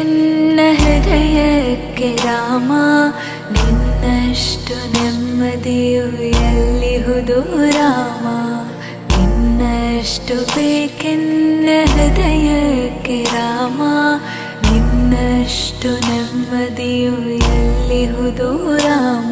ನಿನ್ನ ಹೃದಯಕ್ಕೆ ರಾಮ ನಿನ್ನಷ್ಟು ನೆಮ್ಮದಿಯು ಎಲ್ಲಿಹುದು ರಾಮ ನಿನ್ನಷ್ಟು ಬೇಕೆನ್ನ ಹೃದಯಕ್ಕೆ ರಾಮ ನಿನ್ನಷ್ಟು ನೆಮ್ಮದಿಯು ಎಲ್ಲಿಹುದು ರಾಮ ರಾಮ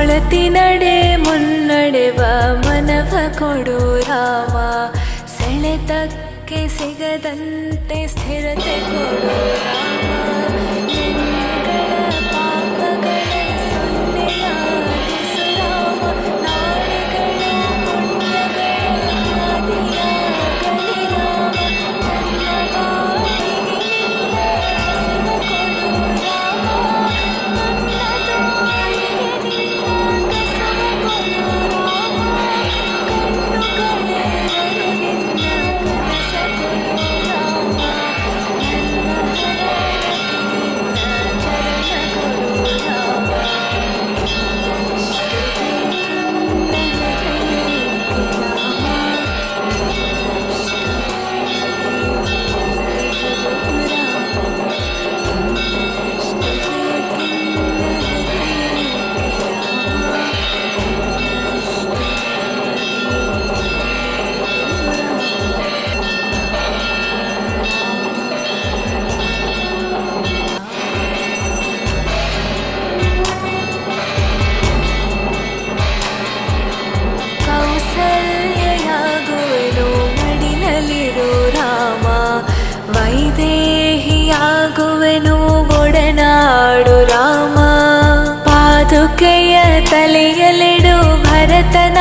ಒಳತಿನಡೆ ಮುನ್ನಡೆವ ಮನವ ಕೊಡು ರಾಮ. ಸೆಳೆತಕ್ಕೆ ಸಿಗದಂತೆ ಸ್ಥಿರತೆ ಕೊಡು ರಾಮ. ಪಾಪಗಳ ಮಡಿನಲ್ಲಿರು ರಾಮ ವೈದೇಹಿಯಾಗುವೆನು ಒಡನಾಡು ರಾಮ ಪಾದುಕೆಯ ತಲೆಯಲೆಡು ಭರತನಾಗುವೆ